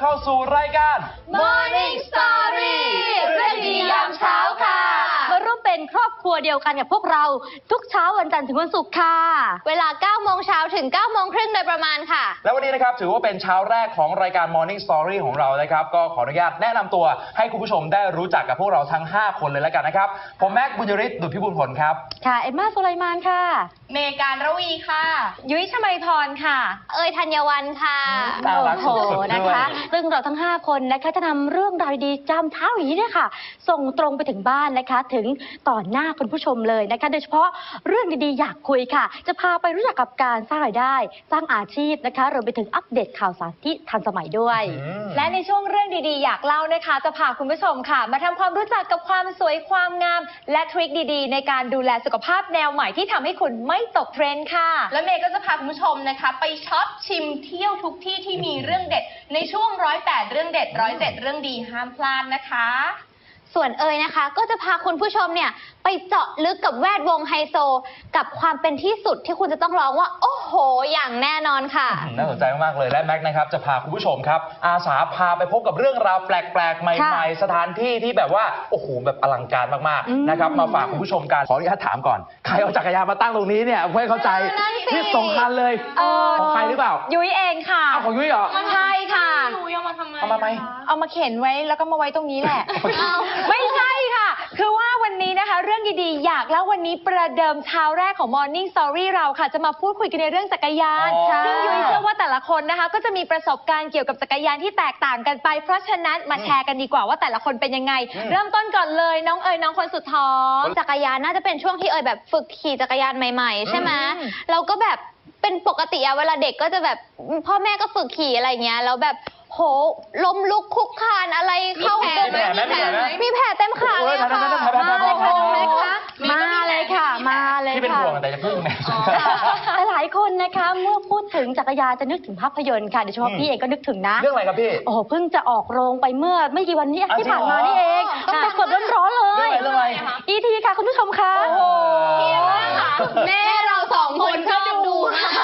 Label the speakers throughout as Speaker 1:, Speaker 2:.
Speaker 1: เข้า
Speaker 2: สู่รายการ
Speaker 1: Morning Story เรื่องดียามเช้าค่ะ
Speaker 3: เป็นครอบครัวเดียวกันกับพวกเรา ทุกเช้าวันจันทร์ถึงวันศุกร์ค่ะ
Speaker 1: เวลา9โมงเช้าถึง9โมงครึ่งโดยประมาณค่ะ
Speaker 2: และวันนี้นะครับถือว่าเป็นเช้าแรกของรายการ Morning Story ของเรานะครับ ก็ขออนุญาตแนะนำตัวให้คุณผู้ชมได้รู้จักกับพวกเราทั้ง 5 คนเลยแล้วกันนะครับ ผมแม็กบุญยริศดุจพิบูลผลครับ
Speaker 3: ค่ะ เอ็มมาสุไลมานค่ะ
Speaker 1: เมการระวีค่ะ
Speaker 3: ยุ้ยชมัยพรค่ะ
Speaker 1: เอยธัญวันค่ะ
Speaker 2: น่ารัก
Speaker 3: โอ้โห
Speaker 2: สุดๆ
Speaker 3: นะคะ
Speaker 2: ด้วย
Speaker 3: ซึ่งเราทั้ง 5 คนนะคะจะนำเรื่องราวดีๆจำเช้าอย่างนี้เนี่ยค่ะ ส่งตรงไปถึงบ้านนะคะ ถึงต่อหน้าคุณผู้ชมเลยนะคะ โดยเฉพาะเรื่องดีๆ อยากคุยค่ะ จะพาไปรู้จักกับการสร้างรายได้ สร้างอาชีพนะคะรวมไปถึงอัปเดตข่าวสารที่ทันสมัยด้วย
Speaker 2: อืม
Speaker 4: และในช่วงเรื่องดีๆ อยากเล่านะคะ จะพาคุณผู้ชมค่ะ มาทำความรู้จักกับความสวยความงาม และทริคดีๆ ในการดูแลสุขภาพแนวใหม่ที่ทำให้คุณไม่ตกเทรนด์ค่ะ
Speaker 5: และเมย์ก็จะพาคุณผู้ชมนะคะ ไปช็อปชิมเที่ยวทุกที่ที่มีเรื่องเด็ด ในช่วงร้อยแปดเรื่องเด็ดร้อยเจ็ดเรื่องดีห้ามพลาดนะคะ
Speaker 1: ส่วนเอยนะคะ ก็จะพาคุณผู้ชมเนี่ยไปเจาะลึกกับแวดวงไฮโซ กับความเป็นที่สุดที่คุณจะต้องร้องว่า โอ้โห อย่างแน่นอนค่ะ
Speaker 2: น่าสนใจมากๆเลยและแม็กนะครับจะพาคุณผู้ชมครับ อาสาพาไปพบกับเรื่องราวแปลกๆ ใหม่
Speaker 3: ค่ะ
Speaker 2: ๆสถานที่ที่แบบว่าโอ้โหแบบอลังการมาก
Speaker 3: อืม
Speaker 2: ๆนะครับมาฝากคุณผู้ชมกันขออนุญาตถามก่อนใครเอาจักรยานมาตั้งตรงนี้เนี่ยไม่เข้าใจ
Speaker 1: นั่นสิ
Speaker 2: นี่สองคันเลย
Speaker 4: เออ
Speaker 2: ของใครหรือเปล่า
Speaker 4: ยุ้ยเองค่ะ
Speaker 2: เอาของยุ้ยเหรอ
Speaker 4: ใช่ค่ะ
Speaker 2: เอามาไหม
Speaker 4: เอามาเข็นไว้แล้วก็มาไว้ตรงนี้แหละ ไม่ใช่ค่ะ คือว่าวันนี้นะคะ เรื่องดีๆ อยากแล้ววันนี้ประเดิมเช้าแรกของ Morning Story เราค่ะ จะมาพูดคุยกันในเรื่องจักรยาน
Speaker 2: อ๋อ
Speaker 4: ซึ่งยุ้ยเชื่อว่าแต่ละคนนะคะ ก็จะมีประสบการณ์เกี่ยวกับจักรยานที่แตกต่างกันไป เพราะฉะนั้นมาแชร์กันดีกว่าว่าแต่ละคนเป็นยังไง
Speaker 2: อืม
Speaker 4: เริ่มต้นก่อนเลยน้องเอ๋ยน้องคนสุดท้อง
Speaker 1: จักรยานน่าจะเป็นช่วงที่เอยแบบฝึกขี่จักรยานใหม่ ๆ ใช่ไหม
Speaker 4: อืม
Speaker 1: เราก็แบบเป็นปกติอะเวลาเด็กก็จะแบบพ่อแม่ก็ฝึกขี่อะไรเงี้ยแล้วแบบ โหล้มลุกคุกคานอะไรเข้า
Speaker 2: มีแผลไหมมีแผลไหม
Speaker 1: มีแผลเต็มขาเลยค่ะ
Speaker 2: โอ้ยแผลๆๆๆๆๆ
Speaker 1: มาเลยค่ะไหมคะ
Speaker 3: มาเลยค่ะมาเลย
Speaker 2: ที่เป็น
Speaker 3: ค่ะ
Speaker 2: ห่วงแต่จะพึ่งแม่
Speaker 3: แต่หลายคนนะคะเมื่อพูดถึงจักรยานจะนึกถึงภาพยนตร์ค่ะโดยเฉพาะ
Speaker 2: อืม
Speaker 3: พี่เองก็นึกถึงนะ
Speaker 2: เรื่องอะไรครับพี่
Speaker 3: โอ้โหเพิ่งจะออกโรงไปเมื่อไม่กี่วันนี้
Speaker 2: อ้าว
Speaker 3: ที่ผ่านมา
Speaker 2: จริงเหรอ
Speaker 3: นี่เองตั้งแต่สดร้อนๆเล
Speaker 2: เรื่อง
Speaker 3: ย
Speaker 2: อะไรเรื่องอะไร
Speaker 3: อีทีค่ะคุณผู้ชมคะ
Speaker 2: โอ้โห
Speaker 5: แม่เราสองคนชอบดู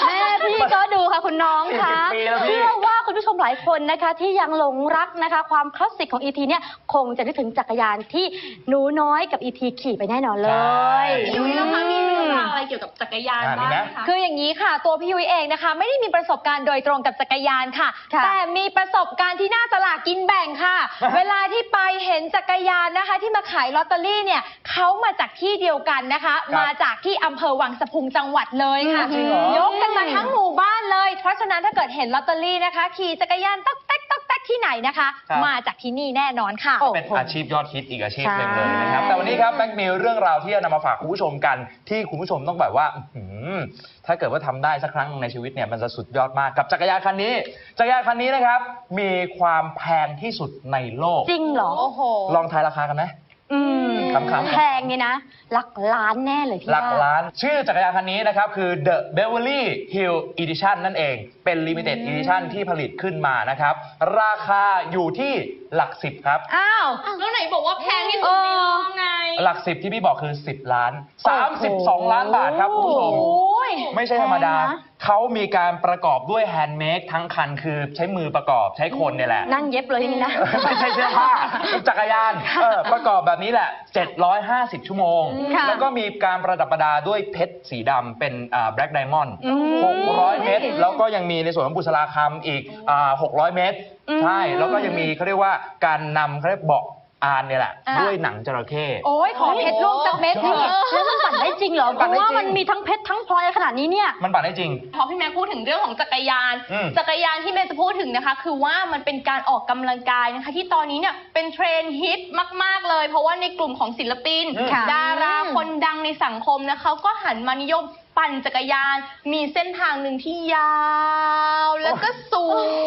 Speaker 3: แม่พี่ก็ดูค่ะคุณน้องคะ
Speaker 2: 40ปีแล้วพี่
Speaker 3: เชื่อว่าคุณ ผู้ชมหลายคนนะคะที่ยังหลงรักนะคะ ความคลาสสิกของอีทีเนี่ยคงจะนึกถึงจักรยานที่หนูน้อยกับอีทีขี่ไปแน่นอนเลย
Speaker 5: พี่ยุ้ยนะคะมีเรื่องราวอะไรเกี่ยวกับจักรยาน
Speaker 2: อ่ามี
Speaker 5: บ้าง
Speaker 2: ไหม
Speaker 5: ไหมคะ
Speaker 4: คืออย่างนี้ค่ะ ตัวพี่ยุ้ยเองนะคะ ไม่ได้มีประสบการณ์โดยตรงกับจักรยานค่ะ
Speaker 3: ค่ะ
Speaker 4: แต่มีประสบการณ์ที่น่าสลากกินแบ่งค่ะ เวลาที่ไปเห็นจักรยานนะคะ ที่มาขายลอตเตอรี่เนี่ยเขามาจากที่เดียวกันนะคะมาจากที่อำเภอวังสะพุงจังหวัดเลยค่ะ
Speaker 2: จริงเหรอ
Speaker 4: ยกกันมาทั้งหมู่บ้านเลย เพราะฉะนั้นถ้าเกิดเห็นลอตเตอรี่นะคะ ขี่จักรยานต๊อกแต๊กต๊อกแต๊กที่ไหนนะคะ
Speaker 2: ครับ
Speaker 4: มาจากที่นี่แน่นอนค่ะ
Speaker 3: โอ้
Speaker 2: เป็นอาชีพยอดฮิตอีกอาชีพหนึ่ง
Speaker 3: ใช่
Speaker 2: เลยนะครับแต่วันนี้ครับแม็กมีเรื่องราวที่จะนำมาฝากคุณผู้ชมกัน ที่คุณผู้ชมต้องแบบว่าอื้อหือถ้าเกิดว่าทำได้สักครั้งหนึ่งในชีวิตเนี่ยมันจะสุดยอดมากกับจักรยานคันนี้ จักรยานคันนี้นะครับ มีความแพงที่สุดในโลก
Speaker 3: จริงเหรอ
Speaker 5: โอ้โห
Speaker 2: ลองทายราคากันไหม
Speaker 3: อืม
Speaker 2: ขำๆ
Speaker 3: แพงนี่นะ หลักล้านแน่เลยพี่
Speaker 2: หลัก
Speaker 3: ว่า
Speaker 2: ล้าน ชื่อจักรยานคันนี้นะครับ คือ The Beverly Hill Edition นั่นเอง เป็น Limited Edition ที่ผลิตขึ้นมานะครับ ราคาอยู่ที่หลักสิบครับ
Speaker 4: อ้าว
Speaker 5: แล้วไหนบอกว่าแพงที่สุดในโลกไง
Speaker 2: หลักสิบที่พี่บอกคือ 10 ล้าน 32 ล้านบาทครับคุณผู้ชม
Speaker 4: โอ้ย
Speaker 2: ไม่ใช่ธรรมดา
Speaker 3: แพงนะ
Speaker 2: เขามีการประกอบด้วยแฮนด์เมดทั้งคันคือใช้มือประกอบใช้คนเนี่ยแหละ
Speaker 3: นั่งเย็บเลยนี่นะ
Speaker 2: ไม่ใช่เสื้อผ้าเป็นจักรยานเออประกอบแบบนี้แหละ 750 ชั่วโมง
Speaker 3: ค่ะ
Speaker 2: แล้วก็มีการประดับประดาด้วยเพชรสีดำเป็นแบล็กไดมอนด์
Speaker 3: อืม
Speaker 2: 600 เมตร แล้วก็ยังมีในส่วนของบุษราคำอีกอ่า600 เมตร
Speaker 3: อืม
Speaker 2: ใช่ แล้วก็ยังมีเขาเรียกว่าการนำเขาเรียกเบาะ อานเนี่ยแหละ
Speaker 4: อะ
Speaker 2: ด้วยหนังจระเข้
Speaker 4: โอ้ยขอเพชรลูกสักเม็ดเถ
Speaker 3: นี่
Speaker 4: อะ
Speaker 3: แล้วมันปั่นได้จริงเหรอเพ
Speaker 2: ปั่น
Speaker 3: ราะ
Speaker 2: ได้
Speaker 3: ว่า
Speaker 2: จริง
Speaker 3: มันมีทั้งเพชรทั้งพลอยขนาดนี้เนี่ย
Speaker 2: มันปั่นได้จริง
Speaker 5: พอพี่แม็กพูดถึงเรื่องของจักรยาน
Speaker 2: อืม
Speaker 5: จักรยานที่เมย์จะพูดถึงนะคะ คือว่ามันเป็นการออกกำลังกายนะคะ ที่ตอนนี้เนี่ยเป็นเทรนด์ฮิตมาก ๆ เลย เพราะว่าในกลุ่มของศิลปิน
Speaker 2: อืม
Speaker 3: ค่ะ
Speaker 5: ดาราคนดังในสังคมนะคะก็หันมานิยมปั่นจักรยาน มีเส้นทางหนึ่งที่ยาว แล้วก็ส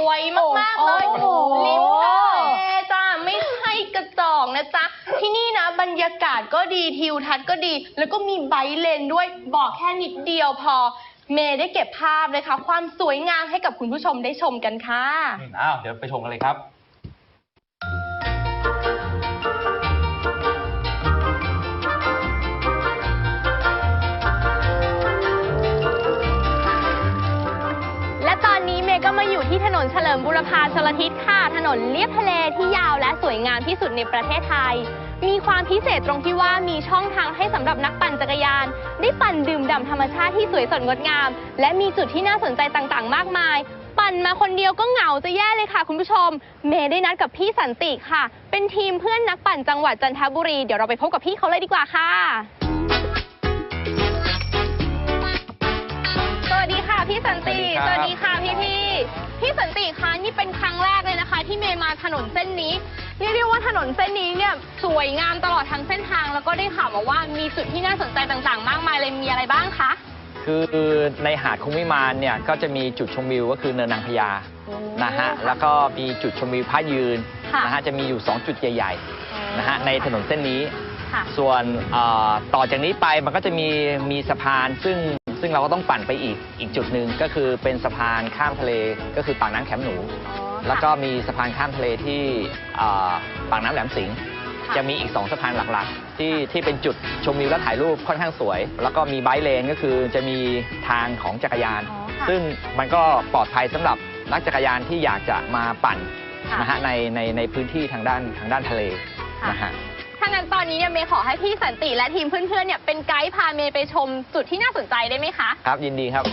Speaker 5: วยมาก ๆ เลย
Speaker 3: โอ้โห
Speaker 5: ริมทะเลจ้าไม่ใช่กระจอกนะจ๊ะ ที่นี่นะบรรยากาศก็ดีทิวทัศน์ก็ดี แล้วก็มีไบค์เลนด้วยบอกแค่นิดเดียวพอ เมย์ได้เก็บภาพนะคะความสวยงามให้กับคุณผู้ชมได้ชมกันค่ะ
Speaker 2: อืมอ้าว เดี๋ยวไปชมกันเลยครับ
Speaker 5: และตอนนี้เมย์ก็มาอยู่ที่ถนนเฉลิมบุรพาชลทิศค่ะ ถนนเลียบทะเลที่ยาวและสวยงามที่สุดในประเทศไทย มีความพิเศษตรงที่ว่ามีช่องทางให้สำหรับนักปั่นจักรยาน ได้ปั่นดื่มด่ำธรรมชาติที่สวยสดงดงาม และมีจุดที่น่าสนใจต่างๆ มากมาย ปั่นมาคนเดียวก็เหงาจะแย่เลยค่ะ คุณผู้ชม เมย์ได้นัดกับพี่สันติค่ะ เป็นทีมเพื่อนนักปั่นจังหวัดจันทบุรีเดี๋ยวเราไปพบกับพี่เขาเลยดีกว่าค่ะ สวัสดีค่ะพี่สันติ
Speaker 2: สวัสดีครับ
Speaker 5: ค่ะพี่พี่ๆพี่สันติคะนี่เป็นครั้งแรกเลยนะคะ ที่เมย์มาถนนเส้นนี้ เรียกได้ว่าถนนเส้นนี้เนี่ยสวยงามตลอดทั้งเส้นทาง แล้วก็ได้ข่าวมาว่ามีจุดที่น่าสนใจต่างๆ มากมายเลยมีอะไรบ้างคะ
Speaker 6: คือในหาดคุ้งวิมานเนี่ยก็จะมีจุดชมวิวก็คือเนินนางพญานะฮะแล้วก็มีจุดชมวิวพระยืน
Speaker 5: ค่ะ
Speaker 6: นะฮะจะมีอยู่ 2 จุดใหญ่ๆนะฮะในถนนเส้นนี้
Speaker 5: ค่ะ
Speaker 6: ส่วนเอ่อต่อจากนี้ไปมันก็จะมีมีสะพานซึ่งซึ่งเราก็ต้องปั่นไปอีกอีกจุดหนึ่งก็คือเป็นสะพานข้ามทะเลก็คือปากน้ำแขมหนู แล้วก็มีสะพานข้ามทะเลที่เอ่อปากน้ำแหลมสิงห์
Speaker 5: ค่ะ
Speaker 6: จะมีอีก 2สะพานหลักๆ ที่ที่เป็นจุดชมวิวและถ่ายรูปค่อนข้างสวย แล้วก็มีไบค์เลนก็คือจะมีทางของจักรยาน
Speaker 5: อ๋อค่ะ
Speaker 6: ซึ่งมันก็ปลอดภัยสำหรับนักจักรยานที่อยากจะมาปั่น
Speaker 5: ค่ะ
Speaker 6: นะฮะในในในพื้นที่ทางด้านทางด้านทะเล
Speaker 5: ค่ะ
Speaker 6: นะฮะ
Speaker 5: ถ้างั้นตอนนี้เนี่ยเมย์ขอให้พี่สันติและทีมเพื่อนๆเนี่ยเป็นไกด์พาเมย์ไปชมจุดที่น่าสนใจได้ไหมคะ
Speaker 6: ครับยินดีครับ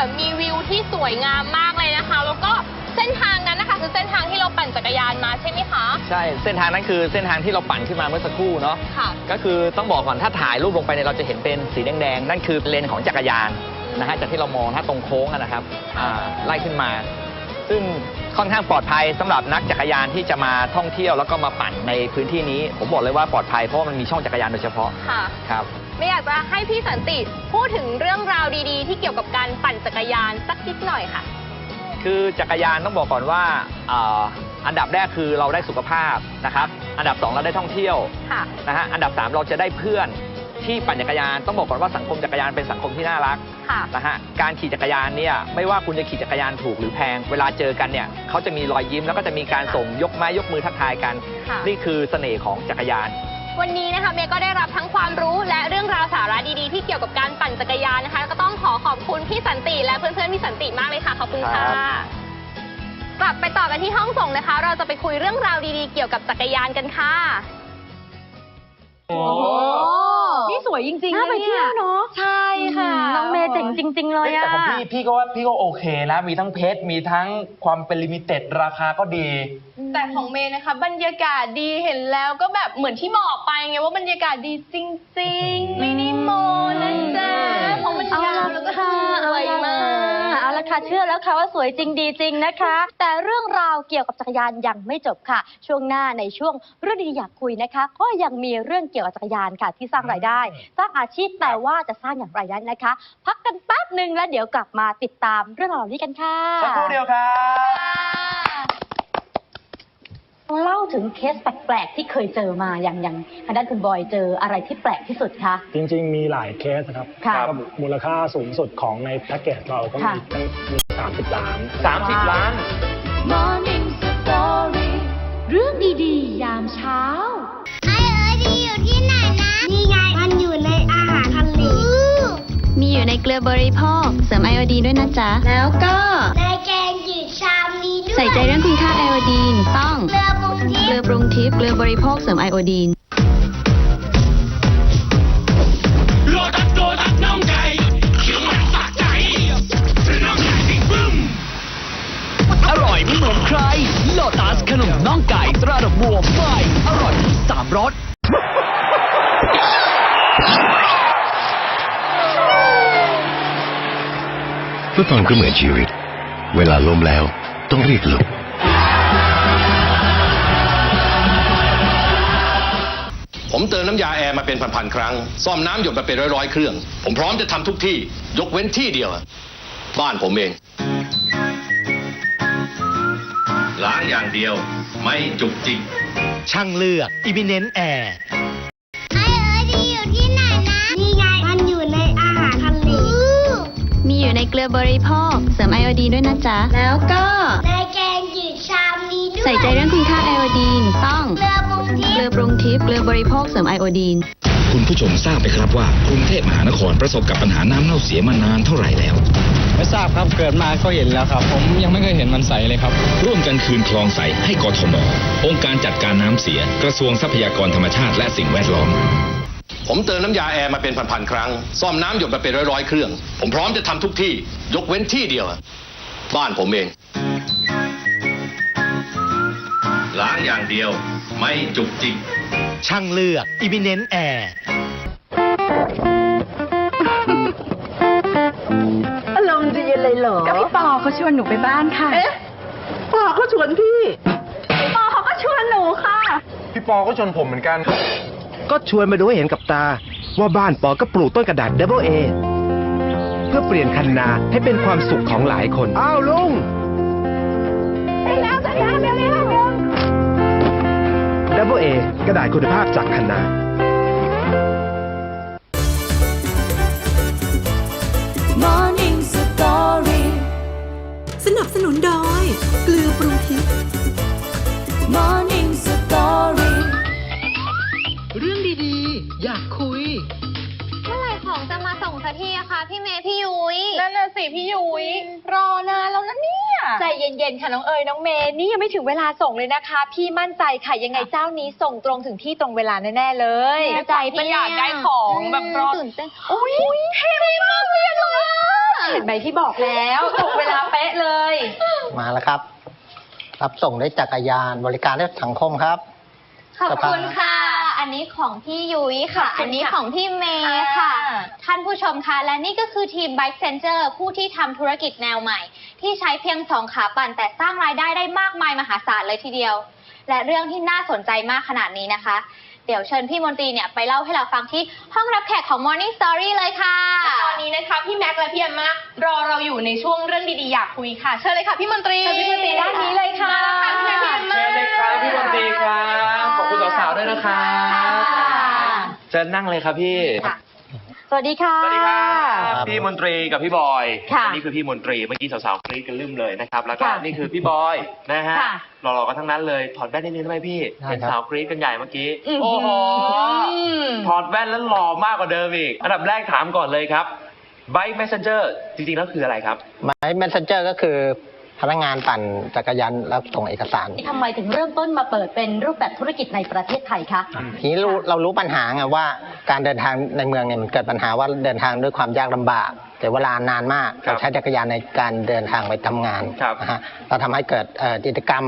Speaker 5: เนี่ยมีวิวที่สวยงามมากเลยนะคะ แล้วก็เส้นทางนั้นนะคะคือเส้นทางที่เราปั่นจักรยานมาใช่ไหมคะ
Speaker 6: ใช่เส้นทางนั้นคือเส้นทางที่เราปั่นขึ้นมาเมื่อสักครู่เนาะ
Speaker 5: ค่ะ
Speaker 6: ก็คือต้องบอกก่อนถ้าถ่ายรูปลงไปเนี่ยเราจะเห็นเป็นสีแดงๆนั่นคือเลนของจักรยานนะฮะจากที่เรามองถ้าตรงโค้งอะนะครับอ่าไล่ขึ้นมา ซึ่งค่อนข้างปลอดภัยสำหรับนักจักรยานที่จะมาท่องเที่ยวแล้วก็มาปั่นในพื้นที่นี้ ผมบอกเลยว่าปลอดภัยเพราะว่ามันมีช่องจักรยานโดยเฉพาะ
Speaker 5: ค่ะ
Speaker 6: ครับ
Speaker 5: ไม่อยากจะให้พี่สันติพูดถึงเรื่องราวดีๆ ที่เกี่ยวกับการปั่นจักรยานสักนิดหน่อยค่ะ
Speaker 6: คือจักรยานต้องบอกก่อนว่าอ่าอันดับแรกคือเราได้สุขภาพนะครับ อันดับสองเราได้ท่องเที่ยว
Speaker 5: ค่ะ
Speaker 6: นะฮะ อันดับสามเราจะได้เพื่อนที่ปั่นจักรยาน ต้องบอกก่อนว่าสังคมจักรยานเป็นสังคมที่น่ารัก
Speaker 5: ค่ะ
Speaker 6: นะฮะการขี่จักรยานเนี่ยไม่ว่าคุณจะขี่จักรยานถูกหรือแพง เวลาเจอกันเนี่ยเขาจะมีรอยยิ้มแล้วก็จะมีการส่งยกไม้ยกมือทักทายกัน
Speaker 5: ค่ะ
Speaker 6: นี่คือเสน่ห์ของจักรยาน
Speaker 5: วันนี้นะคะเมย์ก็ได้รับทั้งความรู้และเรื่องราวสาระดีๆ ที่เกี่ยวกับการปั่นจักรยานนะคะ ก็ต้องขอขอบคุณพี่สันติและเพื่อนๆพี่สันติมากเลยค่ะขอบคุณค่ะ
Speaker 6: ครับ
Speaker 5: กลับไปต่อกันที่ห้องส่งนะคะ เราจะไปคุยเรื่องราวดีๆ เกี่ยวกับจักรยานกันค่ะ
Speaker 2: โอ้
Speaker 4: นี่สวยจริงๆ
Speaker 3: น่าไป
Speaker 4: นะ
Speaker 3: เที่ยวเนาะ
Speaker 4: ใช่ค่ะ
Speaker 3: น้องเมย์เจ๋งจริง ๆ เลย
Speaker 2: แต่
Speaker 3: อะ
Speaker 2: ของพี่พี่ก็ว่าพี่ก็โอเคนะ มีทั้งเพชรมีทั้งความเป็นลิมิเต็ดราคาก็ดี
Speaker 5: แต่ของเมย์นะคะ บรรยากาศดีเห็นแล้วก็แบบเหมือนที่บอกไปไงว่าบรรยากาศดีจริง ๆ ไม่ได้โมนะจ๊ะ
Speaker 3: ค่ะ เชื่อแล้วค่ะว่าสวยจริงดีจริงนะคะ แต่เรื่องราวเกี่ยวกับจักรยานยังไม่จบค่ะ ช่วงหน้าในช่วงเรื่องดีๆอยากคุยนะคะ ก็ยังมีเรื่องเกี่ยวกับจักรยานค่ะ ที่สร้างรายได้ สร้างอาชีพแต่ว่าจะสร้างอย่างไรนั้นนะคะ พักกันแป๊บหนึ่งแล้วเดี๋ยวกลับมาติดตามเรื่องราวเหล่านี้กันค่ะ
Speaker 2: สักครู่เดียวครับ
Speaker 3: เล่า ถึงเคสแปลกๆที่เคยเจอมาอย่างอย่างทางด้านคุณบอยเจออะไรที่แปลกที่สุดคะ
Speaker 7: จริงๆ มีหลายเคสนะครับ
Speaker 3: ค่ะ
Speaker 7: ก็มูลค่าสูงสุดของในแพ็กเกจเราก็
Speaker 3: ค่ะ
Speaker 7: มีตั้งมีสามสิบล้าน
Speaker 6: 30 ล้าน
Speaker 1: Morning Story
Speaker 8: เรื่องดีๆ ยามเช้า
Speaker 9: ไอเอ๋ยดีอยู่ที่ไหนนะ นี่ไง มันอยู่ในอาหารทะเล
Speaker 10: มีอยู่ในเกลือบริโภค เสริมไอโอดีนด้วยนะจ๊ะ แล้วก็
Speaker 9: ใน
Speaker 10: ใส่ใจเรื่องคุณค่าไอโอดีน ต้อง
Speaker 9: เกลือปรุงทิพย์
Speaker 10: เกลือปรุงทิพย์เกลือบริโภคเสริมไอโอดีน
Speaker 11: โลตัสโลตัสน้องไก่เขียวมันสะใจ
Speaker 10: น้องไก่บิ๊บึ้ม
Speaker 11: อร่อยไม่เหมือนใคร โลตัสขนมน่องไก่ตราดอกบัวไฟอร่อยสามรส
Speaker 12: ฟุตบอลก็เหมือนชีวิต เวลาล้มแล้ว ต้องรีบลุก
Speaker 13: ผมเติมน้ำยาแอร์มาเป็นพันๆครั้ง ซ่อมน้ำหยดมาเป็นร้อยๆเครื่อง ผมพร้อมจะทำทุกที่ ยกเว้นที่เดียวอะบ้านผมเอง ล้างอย่างเดียว ไม่จุกจิก
Speaker 11: ช่างเลือกอิมิเนนแอร์
Speaker 9: ไเก
Speaker 10: ลือบริโภค เสริมไอโอดีนด้วยนะจ๊ะ แล้วก็
Speaker 9: ในแกงจืดชามนี้ด้วย
Speaker 10: ใส่ใจเรื่องคุณค่าไอโอดีนต้อง
Speaker 9: เกลือปรุงทิ
Speaker 10: เกลื
Speaker 9: พ
Speaker 10: อ
Speaker 9: ย์
Speaker 10: ปรุงทิพย์เกลือบริโภคเสริมไอโอดีน
Speaker 14: คุณผู้ชมทราบไหมครับว่ากรุงเทพมหานครประสบกับปัญหาน้ำเน่าเสียมานานเท่าไหร่แล้ว
Speaker 7: ไม่ทราบครับเกิดมาก็เห็นแล้วครับ ผมยังไม่เคยเห็นมันใสเลยครับ
Speaker 14: ร่วมกันคืนคลองใสให้กทมองค์การจัดการน้ำเสีย กระทรวงทรัพยากรธรรมชาติและสิ่งแวดล้อม
Speaker 13: ผมเติมน้ำยาแอร์มาเป็นพันๆครั้ง ซ่อมน้ำหยดมาเป็นร้อยๆเครื่อง ผมพร้อมจะทำทุกที่ ยกเว้นที่เดียวอะบ้านผมเอง ล้างอย่างเดียว ไม่จุกจิก
Speaker 11: ช่างเลือกอิมิเนนแอร์
Speaker 15: อารมณ์ดีเลยเหรอ
Speaker 4: ก็พี่ปอเขาชวนหนูไปบ้านค่ะ
Speaker 15: เอ๊ะปอเขาชวนพี่
Speaker 4: พี่ปอเขาก็ชวนหนูค่ะ
Speaker 16: พี่ปอก็ชวนผมเหมือนกัน
Speaker 17: ก็ชวนมาดูให้เห็นกับตา ว่าบ้านปอก็ปลูกต้นกระดาษ Double A เพื่อเปลี่ยนคันนาให้เป็นความสุขของหลายคน อ้าวลุง Double A กระดาษคุณภาพจากคันนา
Speaker 8: Morning Story
Speaker 15: สนับสนุนโดยเกลือปรุงทิพย์
Speaker 8: Morning
Speaker 15: อยากคุย
Speaker 1: เมื่อไหร่ของจะมาส่งสักทีอะคะพี่เมย์พี่ยุ้ย
Speaker 4: นั่นน่ะสิพี่ยุ้ยรอนานแล้วนะเนี่ยใจเย็นๆ ค่ะน้องเอ๋ยน้องเมย์นี่ยังไม่ถึงเวลาส่งเลยนะคะ พี่มั่นใจค่ะยังไงเจ้านี้ส่งตรงถึงที่ตรงเวลาแน่ๆเลย
Speaker 1: แน่ใจปะเนี่ย
Speaker 4: อยากได้ของแบบรอ
Speaker 1: ตื่นเต้น
Speaker 4: อุ้ยเท่มากเลยอะน้องเห็นไหมที่บอกแล้วตรงเวลาเป๊ะเลย
Speaker 18: มาแล้วครับ รับส่งด้วยจักรยานบริการด้วยสังคมครับ
Speaker 1: ขอบคุณค่ะ อันนี้ของพี่ยุ้ยค่ะ
Speaker 4: ขอบคุณค่ะ
Speaker 1: อันนี้ของพี่เมย์ค่ะ
Speaker 4: ค่ะ
Speaker 1: ท่านผู้ชมคะและนี่ก็คือทีม Bike Center ผู้ที่ทำธุรกิจแนวใหม่ ที่ใช้เพียงสองขาปั่นแต่สร้างรายได้ได้มากมายมหาศาลเลยทีเดียว และเรื่องที่น่าสนใจมากขนาดนี้นะคะเดี๋ยวเชิญพี่มนตรีเนี่ยไปเล่าให้เราฟังที่ห้องรับแขกของ Morning Story เลยค่ะ
Speaker 4: ตอนนี้นะคะพี่แม็กซ์และพี่แอมมารอเราอยู่ในช่วงเรื่องดีๆอยากคุยค่ะเชิญเลยค่ะพี่มนตรีพี่มนตรีด้านนี้เลยค่ะมาแล้วค่ะพี่แม็กซ์พี่แอมมา
Speaker 19: เชิญเลยครับพี่มนตรีครับ ขอบคุณสาวๆด้วยนะครับ เชิญนั่งเลยครับพี่
Speaker 3: ค่ะ สวัสดีค่ะ
Speaker 19: สวัสดีครับพี่มนตรีกับพี่บอย
Speaker 3: ค่ะ
Speaker 19: อันี่คือพี่มนตรีเมื่อกี้สาวๆกรี๊ดกันลืมเลยนะครับ แล้วก็
Speaker 3: ค่ะ
Speaker 19: นี่คือพี่บอยนะฮะ
Speaker 3: ค่ะ
Speaker 19: หล่อๆกันทั้งนั้นเลยถอดแว่นนิดนึงได้ไหมพี่
Speaker 18: ได้
Speaker 19: เห็น
Speaker 18: ครับ
Speaker 19: สาวกรี๊ดกันใหญ่เมื่อกี้
Speaker 3: อื้อหือ
Speaker 19: โอ้โหถอดแว่นแล้วหล่อมากกว่าเดิมอีกอันดับแรกถามก่อนเลยครับ Bike Messenger จริงๆแล้วคืออะไรครับ
Speaker 18: หมาย messenger ก็คือ พนักงานปั่นจักรยานรับส่งเอกสาร
Speaker 3: ทำไมถึงเริ่มต้นมาเปิดเป็นรูปแบบธุรกิจในประเทศไทยคะ
Speaker 18: ทีนี้รู้เรารู้ปัญหาไงว่าการเดินทางในเมืองเนี่ยมันเกิดปัญหาว่าเดินทางด้วยความยากลำบากแต่เวลานานมาก
Speaker 19: ครับ
Speaker 18: เราใช้จักรยานในการเดินทางไปทำงาน
Speaker 19: ครับ
Speaker 18: นะฮะเราทำให้เกิดเอ่อกิจกรรม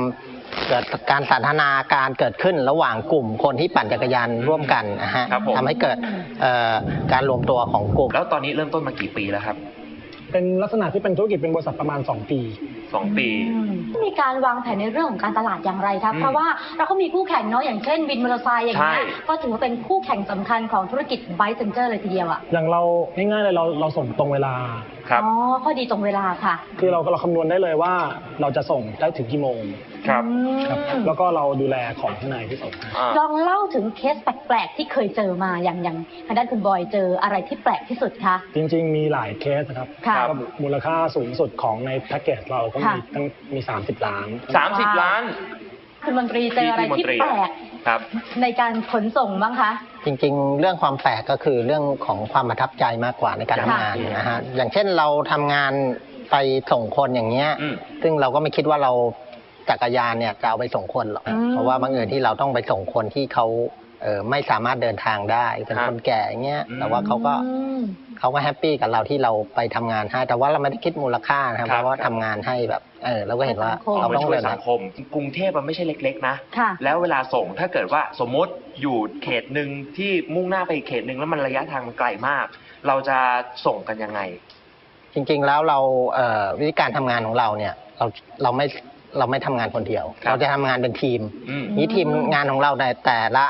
Speaker 18: เกิดการสันทนาการเกิดขึ้นระหว่างกลุ่มคนที่ปั่นจักรยานร่วมกันนะฮะ
Speaker 19: ครับผม
Speaker 18: ทำให้เกิดเอ่อการรวมตัวของกลุ่ม
Speaker 19: แล้วตอนนี้เริ่มต้นมากี่ปีแล้วครับ
Speaker 7: เป็นลักษณะที่เป็นธุรกิจเป็นบริษัทประมาณ 2 ปี
Speaker 19: สองปี
Speaker 3: มีการวางแผนในเรื่องของการตลาดอย่างไรครับ
Speaker 19: อืม
Speaker 3: เพราะว่าเราก็มีคู่แข่งเนาะอย่างเช่นวินมอเตอร์ไซค์อย่างเงี้ย
Speaker 19: ใช่
Speaker 3: ก็ถือว่าเป็นคู่แข่งสำคัญของธุรกิจไบค์เซนเจอร์เลยทีเดียวอะ
Speaker 7: อย่างเราง่ายๆเลยเราเราส่งตรงเวลา
Speaker 19: ครับ
Speaker 3: อ๋อข้อดีตรงเวลาค่ะ
Speaker 7: คือเราเราคำนวณได้เลยว่าเราจะส่งได้ถึงกี่โมง
Speaker 19: ครับ
Speaker 7: ครับแล้วก็เราดูแลของข้างในที่ส่งให้
Speaker 3: ลองเล่าถึงเคสแปลกๆที่เคยเจอมาอย่างอย่างทางด้านคุณบอยเจออะไรที่แปลกที่สุดคะ
Speaker 7: จริงๆ มีหลายเคสนะครับ
Speaker 3: ค่ะ
Speaker 7: ก็มูลค่าสูงสุดของในแพ็กเกจเราก็มี
Speaker 3: ค่ะ
Speaker 7: ตั้งมี30ล้าน
Speaker 19: สามสิบล้าน
Speaker 3: คุณมนตรีเจออะไรที่แปลก
Speaker 19: ครับ
Speaker 3: ในการขนส่งบ้างคะ
Speaker 18: จริงๆ เรื่องความแปลกก็คือเรื่องของความประทับใจมากกว่าในการ
Speaker 3: ค่ะ
Speaker 18: ทำงานนะฮะ อย่างเช่นเราทำงานไปส่งคนอย่างเงี้ย
Speaker 19: อืม
Speaker 18: ซึ่งเราก็ไม่คิดว่าเราจักรยานเนี่ยจะเอาไปส่งคนหรอก
Speaker 3: อืม
Speaker 18: เพราะว่าบางเอิญที่เราต้องไปส่งคนที่เขา เออไม่สามารถเดินทางได้เป็น
Speaker 19: ฮะ
Speaker 18: คนแก่อย่างเงี้ย
Speaker 19: อืม
Speaker 18: แต่ว่าเขาก็เขาก็แฮปปี้กับเราที่เราไปทำงานให้ แต่ว่าเราไม่ได้คิดมูลค่านะครับ
Speaker 19: ครับ
Speaker 18: เพราะว่าทำงานให้แบบเออเราก็เห็นว่า
Speaker 19: เรา
Speaker 18: เรา
Speaker 19: ไป
Speaker 18: ต้อง
Speaker 19: ช่วย
Speaker 18: เดิน
Speaker 19: สั
Speaker 18: ทาง
Speaker 19: งคม กรุงเทพมันไม่ใช่เล็ก ๆนะ
Speaker 3: ค่ะ
Speaker 19: แล้วเวลาส่งถ้าเกิดว่าสมมติอยู่เขตหนึ่งที่มุ่งหน้าไปอีกเขตหนึ่งแล้วมันระยะทางมันไกลมาก เราจะส่งกันยังไง
Speaker 18: จริงๆแล้วเราเอ่อวิธีการทำงานของเราเนี่ยเราเราไม่เราไม่ทำงานคนเดียว
Speaker 19: ครับ
Speaker 18: เราจะทำงานเป็นทีม
Speaker 19: อืม
Speaker 18: นี้ทีมงานของเราในแต่ละ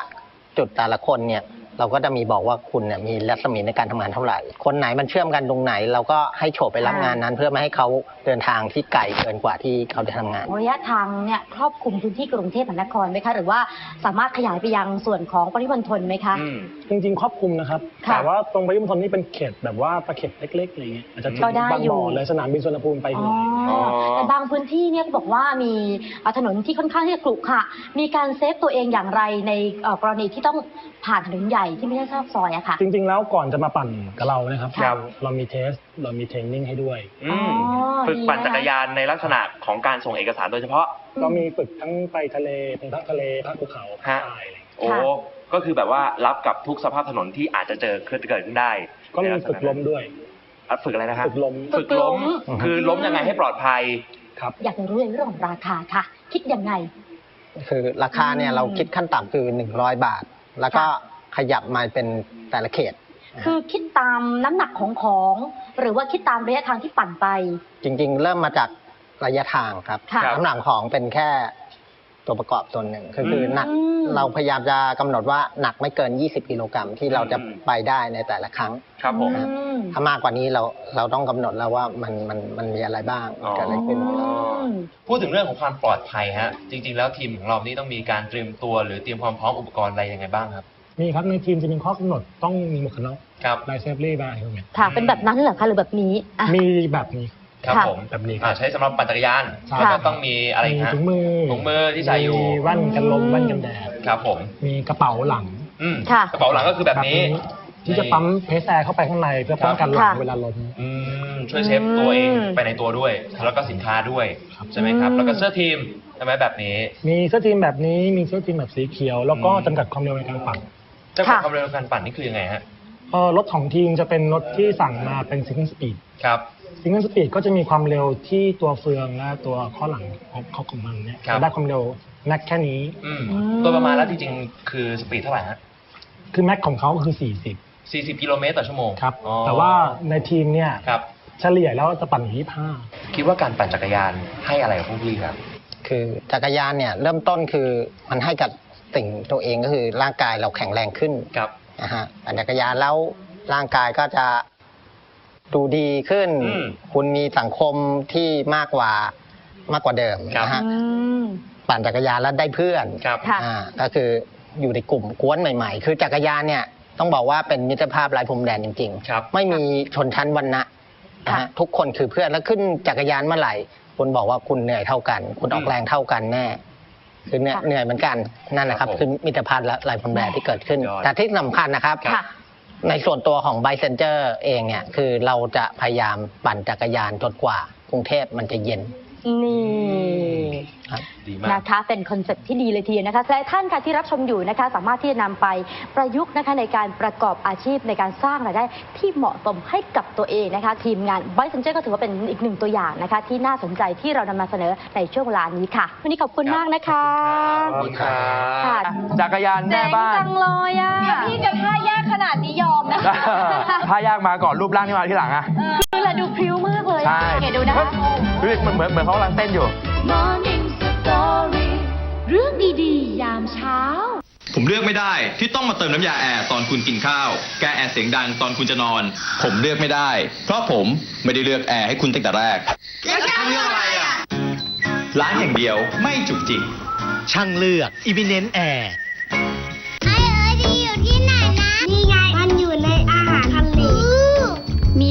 Speaker 18: จุดแต่ละคนเนี่ย เราก็จะมีบอกว่าคุณเนี่ยมีรัศมีในการทำงานเท่าไหร่ คนไหนมันเชื่อมกันตรงไหน เราก็ให้โฉบไปรับงานนั้น เพื่อไม่ให้เขาเดินทางที่ไกลเกินกว่าที่เขาจะทำงาน
Speaker 3: ระยะทางเนี่ยครอบคลุมพื้นที่กรุงเทพมหานครไหมคะ หรือว่าสามารถขยายไปยังส่วนของปริมณฑลไหมคะ
Speaker 7: จริงๆ ครอบคลุมนะครับ
Speaker 3: ค่ะ
Speaker 7: แต่ว่าตรงปริมณฑลนี่เป็นเขตแบบว่าประเขตเล็กๆอะไรเงี้ยอาจจะถึง
Speaker 3: ก็ได้
Speaker 7: บาง
Speaker 3: อยู่
Speaker 7: บ่อเลยสนามบินสุวรรณภูมิไป
Speaker 3: อ๋
Speaker 7: เล
Speaker 3: อยแต่บางพื้นที่เนี่ยก็บอกว่ามีเอ่อถนนที่ค่อนข้างที่จะขรุขระมีการเซฟตัวเองอย่างไรในเอ่อกรณีที่ต้องผ่านถนนใหญ่ที่ไม่ใช่ซอกซอยอะค่ะ
Speaker 7: จริง ๆ แล้วก่อนจะมาปั่นกับเรานะครับ
Speaker 19: ครับ
Speaker 7: เรามีเทสเรามีเทรนนิ่งให้ด้วย
Speaker 19: อืม
Speaker 3: อ๋อ
Speaker 19: ฝึกปั่น
Speaker 3: ดีนะคะ
Speaker 19: จักรยานในลักษณะของการส่งเอกสารโดยเฉพาะ
Speaker 7: ก็มีฝึกทั้งไปทะเลทั้งภาคทะเลภาคภูเขา
Speaker 19: ฮะ
Speaker 7: ใต้อะไรเงี้ย
Speaker 19: โอ้ก็คือแบบว่ารับกับทุกสภาพถนนที่อาจจะเจอเกิดเกิดขึ้นได้
Speaker 7: ก็มี
Speaker 19: ในษณะ
Speaker 7: ฝึกล้มด้วย
Speaker 19: อะฝึกอะไรนะครับ
Speaker 7: ฝึกล้ม
Speaker 19: ฝึกล้ม คือล้มยังไงให้ปลอดภัย
Speaker 7: ครับ
Speaker 3: อยากจะรู้ในเรื่องของราคาค่ะ คิดยังไง
Speaker 18: คือราคาเนี่ย
Speaker 3: อืม
Speaker 18: เราคิดขั้นต่ำคือ 100 บาท แล้วก็ ขยับมาเป็นแต่ละเขต
Speaker 3: คือคิดตามน้ำหนักของของ หรือว่าคิดตามระยะทางที่ปั่นไป
Speaker 18: จริงๆ เริ่มมาจากระยะทางครับ
Speaker 3: ค่ะ
Speaker 18: น้ำหนักของเป็นแค่ตัวประกอบตัวหนึ่งคือคือหนัก
Speaker 3: อืม
Speaker 18: เราพยายามจะกำหนดว่าหนักไม่เกิน 20 กิโลกรัมที่เราจะ
Speaker 19: อืม
Speaker 18: ไปได้ในแต่ละครั้ง
Speaker 19: ครับผม
Speaker 3: อืม
Speaker 18: ถ้ามากกว่านี้เราเราต้องกำหนดแล้วว่ามันมันมันมีอะไรบ้างเกิดอะไรขึ้น
Speaker 19: พูดถึงเรื่องของความปลอดภัยฮะ จริง ๆ แล้วทีมของเรานี่ต้องมีการเตรียมตัวหรือเตรียมความพร้อมอุปกรณ์อะไรยังไงบ้างครับ
Speaker 7: มีครับในทีมจะมีข้อกำหนดต้องมีหมวกกันน็อก
Speaker 19: ครับ
Speaker 7: ไลเซฟลี่ได้ครับเนี่ย
Speaker 3: ค่ะ เป็นแบบนั้นเหรอคะหรือแบบนี้อะ
Speaker 7: มีแบบนี้
Speaker 19: ครับ
Speaker 3: ค่ะ
Speaker 19: ผม
Speaker 7: แบบนี้ค
Speaker 19: อ่า
Speaker 7: รับ
Speaker 19: ใช้สำหรับปั่นจักรยาน
Speaker 7: ใช่
Speaker 19: แล้วก็ต้องมีอะไรอีก
Speaker 7: มี
Speaker 19: ฮะ
Speaker 7: ถุงมือ
Speaker 19: ถุงมือที่ใส่อยู่
Speaker 7: มีแว่นกันลมแว่นกันแดด
Speaker 19: ครับผม
Speaker 7: มีกระเป๋าหลัง
Speaker 19: อืม
Speaker 3: ค่ะ
Speaker 19: กระเป๋าหลังก็คือแบบนี้
Speaker 7: ที่จะปั๊มเพสแอร์เข้าไปข้างในเพื่อป้องกันหลัง
Speaker 3: ค่ะ
Speaker 7: เวลาล้ม
Speaker 19: อืมช่วยเซฟตัวเองไปในตัวด้วย แล้วก็สินค้าด้วยใช่ไหมครับแล้วก็เสื้อทีมใช่ไหมแบบนี้
Speaker 7: มีเสื้อทีมแบบนี้มีเสื้อทีมแบบสีเขียว แล้วก็
Speaker 19: อืม
Speaker 7: จำกัดความเร็วในการปั่น
Speaker 19: เจ้าของความเร็วการปั่นนี่คือยังไงฮะ
Speaker 7: เอ่อรถของทีมจะเป็นรถที่สั่งมาเป็นซิงเกิลสปีด
Speaker 19: ครับ
Speaker 7: ซิงเกิลสปีดก็จะมีความเร็วที่ตัวเฟืองและตัวข้อหลังของของของมันเนี่ย
Speaker 19: ครับ
Speaker 7: จะได้ความเร็วแม็กแค่นี้
Speaker 19: อืมโดยประมาณแล้วจริงๆคือสปีดเท่าไหร่ฮะ
Speaker 7: คือแม็กของเขาคือ 40
Speaker 19: 40 กิโลเมตรต่อชั่วโมง
Speaker 7: ครับ
Speaker 19: อ๋อ
Speaker 7: แต่ว่าในทีมเนี่ย
Speaker 19: ครับ
Speaker 7: เฉลี่ยแล้วจะปั่นอยู่25
Speaker 19: คิดว่าการปั่นจักรยานให้อะไรกับพวกพี่ครับ
Speaker 18: คือจักรยานเนี่ยเริ่มต้นคือมันให้กับ สิ่งตัวเองก็คือร่างกายเราแข็งแรงขึ้น
Speaker 19: ครับ
Speaker 18: นะฮะปั่นจักรยานแล้วร่างกายก็จะดูดีขึ้น
Speaker 19: อืม
Speaker 18: คุณมีสังคมที่มากกว่ามากกว่าเดิม
Speaker 19: ครับ
Speaker 18: นะฮะ
Speaker 3: อืม
Speaker 18: ปั่นจักรยานแล้วได้เพื่อน
Speaker 19: ครับ
Speaker 3: ค่ะ
Speaker 18: อ่าก็คืออยู่ในกลุ่มกวนใหม่ ๆ คือจักรยานเนี่ยต้องบอกว่าเป็นมิตรภาพไร้พรมแดนจริง
Speaker 19: ครับ
Speaker 18: ๆ ไม่มีชนชั้นวรรณะนะฮะทุกคนคือเพื่อนแล้วขึ้นจักรยานเมื่อไหร่ คุณบอกว่าคุณเหนื่อยเท่ากัน คุณออกแรงเท่ากันแน่ คือเหนื่อย
Speaker 3: ค่ะ
Speaker 18: เหนื่อยเหมือนกันนั่นนะครับ
Speaker 19: ครับผม
Speaker 18: คือมิตรภาพไร้พรมแดนที่เกิดขึ้น
Speaker 19: ยอด
Speaker 18: แต่ที่สำคัญนะครับ
Speaker 3: ค่ะ
Speaker 18: ในส่วนตัวของไบเซนเจอร์เองเนี่ยคือเราจะพยายามปั่นจักรยานจนกว่ากรุงเทพมันจะเย็น
Speaker 3: นี่
Speaker 18: ครับ
Speaker 19: ดีมาก
Speaker 3: นะคะเป็นคอนเซ็ปต์ที่ดีเลยทีเดียวนะคะและท่านค่ะที่รับชมอยู่นะคะสามารถที่จะนำไปประยุกต์นะคะในการประกอบอาชีพในการสร้างรายได้ที่เหมาะสมให้กับตัวเองนะคะทีมงาน b o y s e n g e r ก็ถือว่าเป็นอีกหนึ่งตัวอย่างนะคะ ที่น่าสนใจที่เรานำมาเสนอในช่วงเวลานี้ค่ะวันนี้ขอบคุณมากนะคะ
Speaker 19: ขอบคุณครั
Speaker 3: ค่ะ
Speaker 19: บจักรยานแม่บ้าน
Speaker 3: จังเลยอะ
Speaker 4: พี่กับท่ายากขนาดนี้ยอมนะ
Speaker 19: ถ้ายากมาก่อนรูปร่างที่มาที่หลังอะ
Speaker 3: คือแหละ ดูพริ้วมากเลย
Speaker 19: ใช่
Speaker 3: เดี๋ยวดูนะคะ
Speaker 19: เฮ้ยเหมือนเหมือนเหมือนเขากำลังเต้นอยู่
Speaker 8: Morning Story
Speaker 20: เรื่องดีๆ ยามเช้า
Speaker 21: ผมเลือกไม่ได้ที่ต้องมาเติมน้ำยาแอร์ตอนคุณกินข้าว แก้แอร์เสียงดังตอนคุณจะนอน ผมเลือกไม่ได้ เพราะผมไม่ได้เลือกแอร์ให้คุณตั้งแต่แรก
Speaker 9: แล้วจะเลือกอะไรอะ
Speaker 21: ล้างอย่างเดียวไม่จุกจิก
Speaker 11: ช่างเลือก i ิ i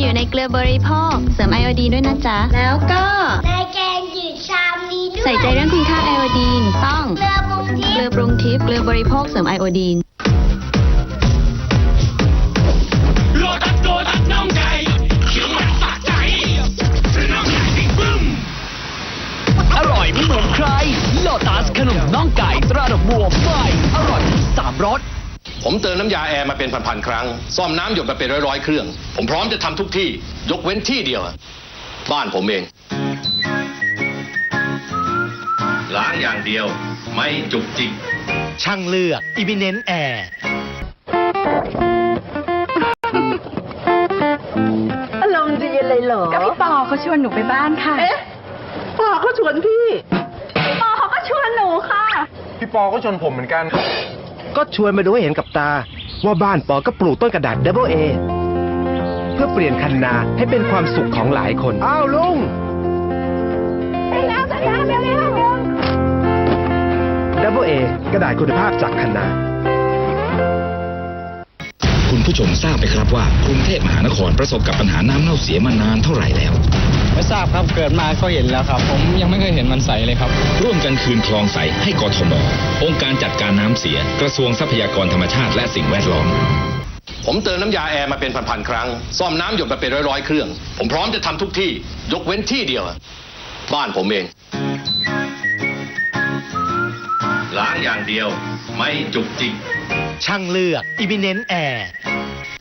Speaker 11: อ
Speaker 9: ยู่ในเก
Speaker 10: ลือบริโภค เสริมไอโอดีนด้วยนะจ๊ะ แล้วก็
Speaker 9: ในแกงจืดชามนี้ด้วย
Speaker 10: ใส่ใจเรื่องคุณค่าไอโอดีน ต้อง
Speaker 9: เกลือปรุงทิ
Speaker 10: เกลื
Speaker 9: พ
Speaker 10: อ
Speaker 9: ย์
Speaker 10: ปรุงทิพย์เกลือบริโภคเสริมไอโอดีน
Speaker 11: โลตัสโลตัสน้องไก่เขียวหวานสะใจน้องไก่บิ๊กบึ้ม อร่อยไม่เหมือนใคร โลตัสขนมน่องไก่ตราดอกบัวใหม่อร่อยสามรส
Speaker 13: ผมเติมน้ำยาแอร์มาเป็นพันๆครั้ง ซ่อมน้ำหยดมาเป็นร้อยๆเครื่อง ผมพร้อมจะทำทุกที่ ยกเว้นที่เดียวอะบ้านผมเอง ล้างอย่างเดียว ไม่จุกจิก
Speaker 22: ช่างเลือกอิมิเนนแอร์
Speaker 23: อารมณ์ดีเลยเหรอ
Speaker 24: ก็พี่ปอเขาชวนหนูไปบ้านค่ะ
Speaker 23: เอ๊ะปอเขาชวนพี่
Speaker 24: พี่ปอเขาก็ชวนหนูค่ะ
Speaker 25: พี่ปอก็ชวนผมเหมือนกัน
Speaker 17: ก็ชวนมาดูให้เห็นกับตา ว่าบ้านปอก็ปลูกต้นกระดาษ Double A เพื่อเปลี่ยนคันนาให้เป็นความสุขของหลายคน อ้าวลุง
Speaker 24: ไปแล้วไปแล้วเร็วเร็วเร็ว
Speaker 17: Double A กระดาษคุณภาพจากคันนา
Speaker 14: คุณผู้ชมทราบไหมครับว่ากรุงเทพมหานครประสบกับปัญหาน้ำเน่าเสียมานานเท่าไหร่แล้ว
Speaker 7: ไม่ทราบครับเกิดมาก็เห็นแล้วครับ ผมยังไม่เคยเห็นมันใสเลยครับ
Speaker 14: ร่วมกันคืนคลองใสให้กทมองค์การจัดการน้ำเสีย กระทรวงทรัพยากรธรรมชาติและสิ่งแวดล้อม
Speaker 13: ผมเติมน้ำยาแอร์มาเป็นพันๆครั้ง ซ่อมน้ำหยดมาเป็นร้อยๆเครื่อง ผมพร้อมจะทำทุกที่ ยกเว้นที่เดียวอะบ้านผมเอง ล้างอย่างเดียวไม่จุกจิก
Speaker 22: ช่างเลือกอิมิเนนแอร์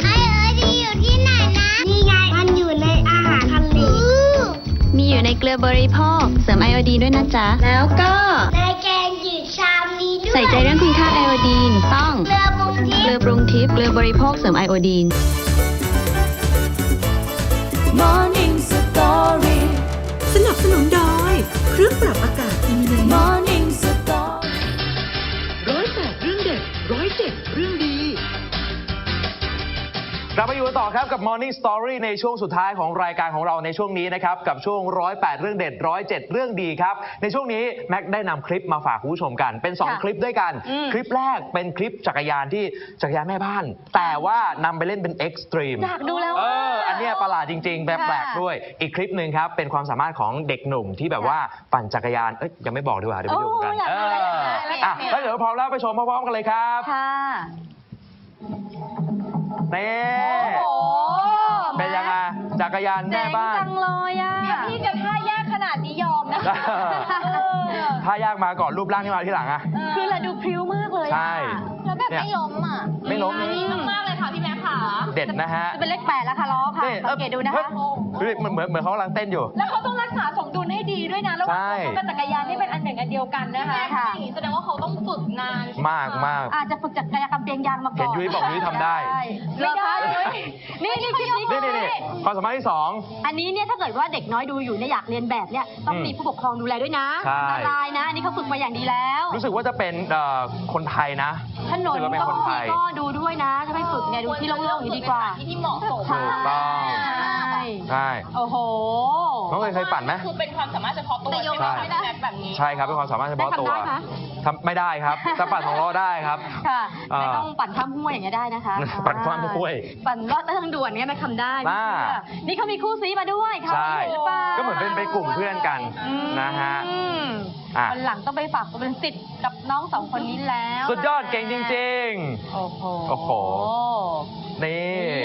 Speaker 9: ไอเอ๋ยดีอยู่ที่ไหนนะ นี่ไง มันอยู่ในอาหารทะเล
Speaker 10: มีอยู่ในเกลือบริโภค เสริมไอโอดีนด้วยนะจ๊ะ แล้วก็
Speaker 9: ในแกงจืดชามนี้ด้วย
Speaker 10: ใส่ใจเรื่องคุณค่าไอโอดีน ต้อง
Speaker 9: เกลือปรุงทิ
Speaker 10: เกลือ
Speaker 9: พย์
Speaker 10: ปรุงทิพย์เกลือบริโภคเสริมไอโอดีน
Speaker 1: Morning Story
Speaker 15: สนับสนุนโดยเครื่องปรับอากาศอิมิเนน
Speaker 2: ลับมาอยู่กันต่อครับกับ Morning Story ในช่วงสุดท้ายของรายการของเราในช่วงนี้นะครับ กับช่วง 108 เรื่องเด็ด 107 เรื่องดีครับ ในช่วงนี้แม็กได้นำคลิปมาฝากคุณผู้ชมกัน เป็น
Speaker 3: ค่ะ
Speaker 2: 2คลิปด้วยกัน
Speaker 3: อืม
Speaker 2: คลิปแรกเป็นคลิปจักรยานที่จักรยานแม่บ้าน แต่ว่านำไปเล่นเป็นเอ็กซ์ตรีม
Speaker 3: อยากดูแล้ว
Speaker 2: เอออันเนี้ยประหลาดจริงๆ แบบ
Speaker 3: ค่ะ
Speaker 2: แปลกด้วย อีกคลิปหนึ่งครับ เป็นความสามารถของเด็กหนุ่มที่แบบว่าปั่นจักรยาน เอ้ย ยังไม่บอกดีกว่า เดี๋ยวไปดูกัน
Speaker 3: โอ้อยาก
Speaker 2: เอ
Speaker 3: ดูแล้ว
Speaker 2: อ
Speaker 3: อยากดู
Speaker 2: อะถ้าเกิดว่าพร้อมแล้วไปชมพร้อมๆกันเลยครับ
Speaker 3: ค่ะ
Speaker 2: นี่
Speaker 4: โอ้ โห
Speaker 2: เป็นยังไง จักรยานแม่บ้าน
Speaker 3: จังเลยอะ
Speaker 4: พี่จะท่ายากขนาดนี้ยอมนะ
Speaker 2: ถ้ายากมาก่อนรูปร่างที่มาที่หลังอะ
Speaker 3: คือเราดูพริ้วมากเลยอะ
Speaker 2: ใช่
Speaker 4: แล้วแบบไม่ล้มอะ
Speaker 2: ไม่ล้ม
Speaker 4: ดีมากๆเลยค่ะพี่แม่ค่ะ
Speaker 2: เด็ดนะฮะ
Speaker 3: จะเป็นเลขแปดแล้วค่ะล้อค่ะ
Speaker 2: นี่
Speaker 3: สังเกตดูนะคะ
Speaker 2: เฮ้ยเหมือนเหมือนเหมือนเขากำลังเต้นอยู่
Speaker 4: แล้วเขาต้องรักษาสมดุลให้ดีด้วยนะระหว่าง
Speaker 2: ใช่
Speaker 4: ตัวเขากับจักรยานที่เป็นอันหนึ่งอันเดียวกันนะคะ
Speaker 3: ค่ะ
Speaker 4: อย่างนี้แสดงว่าเขาต้องฝึกนาน
Speaker 2: มากมาก
Speaker 3: อาจจะฝึกจากกายกรรมเปียงยางมาก่อน
Speaker 2: เห็นยุ้ยบอกยุ้ยทำได้
Speaker 3: ไม่ได้นี่นี่คลิปนี้
Speaker 2: นี่นี่นี่ความสามารถที่สอง
Speaker 3: อันนี้เนี่ยถ้าเกิดว่าเด็กน้อยดูอยู่เนี่ยอยากเรียนแบบเนี่ยต้อง
Speaker 2: อืม
Speaker 3: มีผู้ปกครองดูแลด้วยนะ
Speaker 2: ใช่
Speaker 3: อันตรายนะ อันนี้เขาฝึกมาอย่างดีแล้ว
Speaker 2: รู้สึกว่าจะเป็นเอ่อคนไทยนะ
Speaker 3: ถนน
Speaker 2: รู้สึกว่าเป็นคนไทย
Speaker 3: ก็ดูด้วยนะจะไปฝึกเนี่ยดูที่โล่งๆอย่างนี้ดีกว่า
Speaker 4: ที่ที่เหมาะสม
Speaker 2: ถูกต้อง
Speaker 3: ใช่
Speaker 2: ใช่
Speaker 3: โอ้โห
Speaker 2: น้องเคยเคยปั่นไหม
Speaker 4: คือเป็นความสามารถเฉพาะตัว
Speaker 3: แต่ยก
Speaker 4: ใช่ไหม
Speaker 3: ไม่ได้
Speaker 4: คะแบบนี้
Speaker 2: ใช่ครับเป็นความสามารถเฉพาะตัว
Speaker 3: ได้ทำได้ไหม
Speaker 2: ทำไม่ได้ครับแต่ปั่นของล้อได้ครับ
Speaker 3: ค่ะ
Speaker 2: อ่า
Speaker 3: ไม่ต้องปั่นข้ามห้วยอย่างเงี้ยได้นะคะ
Speaker 2: ปั่นข้ามห้วย
Speaker 3: ปั่นลอดใต้ทางด่วนเงี้ยไม่ทำได้
Speaker 2: น่า
Speaker 3: นี่เขามีคู่ซีมาด้วยเขา
Speaker 2: ใช่
Speaker 3: หรือเปล่า
Speaker 2: ก็เหมือนเป็นไปกลุ่มเพื่อนกันนะฮะ
Speaker 3: อืม
Speaker 2: อะ
Speaker 3: วันหลังต้องไปฝากตัวเป็นสิทธิ์กับน้องสองคนนี้แล้ว
Speaker 2: สุดยอดเก่งจริง
Speaker 3: โอ้โห
Speaker 2: โอ้โห ๆ นี่โ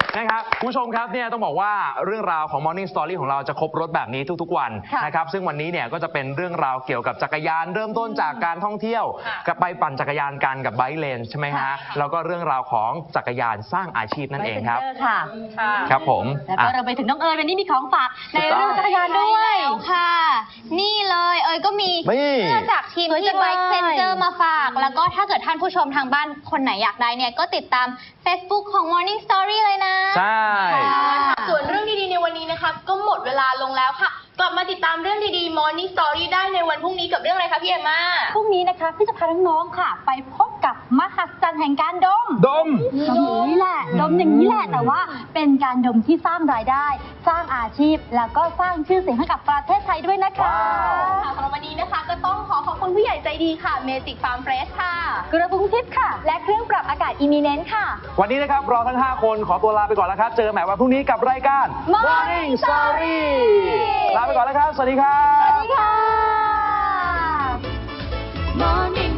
Speaker 2: นะครับคุณผู้ชมครับเนี่ยต้องบอกว่าเรื่องราวของ Morning Story ของเราจะครบรถแบบนี้ทุกๆวัน
Speaker 3: ค่ะ
Speaker 2: นะครับซึ่งวันนี้เนี่ยก็จะเป็นเรื่องราวเกี่ยวกับจักรยาน เริ่มต้นจากการท่องเที่ยวกับไปปั่นจักรยานกันกับไบค์เลนใช่ไหมฮะแล้วก็เรื่องราวของจักรยานสร้างอาชีพนั่นเองครับ
Speaker 3: ไปถึงเจอค่ะ
Speaker 2: ครับผม
Speaker 3: แล้ว
Speaker 2: อะ
Speaker 3: ก็เราไปถึงน้องเอ๋ยวันนี้มีของฝากในเรื่องจักรยานด้วย
Speaker 5: แล้วค่ะ นี่เลยเอ้ยก็มี
Speaker 2: นี่
Speaker 5: เสื้อจากทีม
Speaker 3: สวยจั
Speaker 5: ที่
Speaker 3: งเลย
Speaker 5: ไบค์เพนเจอร์มาฝาก แล้วก็ถ้าเกิดท่านผู้ชมทางบ้านคนไหนอยากได้เนี่ย ก็ติดตาม Facebook ของ Morning Story เลยนะ
Speaker 2: ใช่
Speaker 4: ส่วนเรื่องดีๆในวันนี้นะคะ ก็หมดเวลาลงแล้วค่ะ กลับมาติดตามเรื่องดีๆ Morning Story ได้ในวันพรุ่งนี้กับเรื่องอะไรคะพี่เอมมา
Speaker 3: พรุ่งนี้นะคะพี่จะพาน้องๆค่ะ ไปพบกับมหัศจรรย์แห่งการดม
Speaker 2: ดม
Speaker 3: ดมอย่างนี้แหละดมอย่างนี้แหละแต่ว่าเป็นการดมที่สร้างรายได้ สร้างอาชีพ แล้วก็สร้างชื่อเสียงให้กับประเทศไทยด้วยนะคะ
Speaker 4: ค่ะสำหรับวันนี้นะคะ ก็ต้องขอขอบคุณผู้ใหญ่ใจดีค่ะ Magic Farm Fresh ค่ะ
Speaker 3: กระพุ้งทิพย์ค่ะ และเครื่องปรับอากาศอิมิเนนต์ค่ะ
Speaker 2: วันนี้นะครับเราทั้ง 5 คนขอตัวลาไปก่อนแล้วครับ เจอกันใหม่วันพรุ่งนี้กับรายการ
Speaker 3: Morning Story
Speaker 2: ลาลาไปก่อนแล้วครับ สวัสดีครับ สวัสดีค่ะ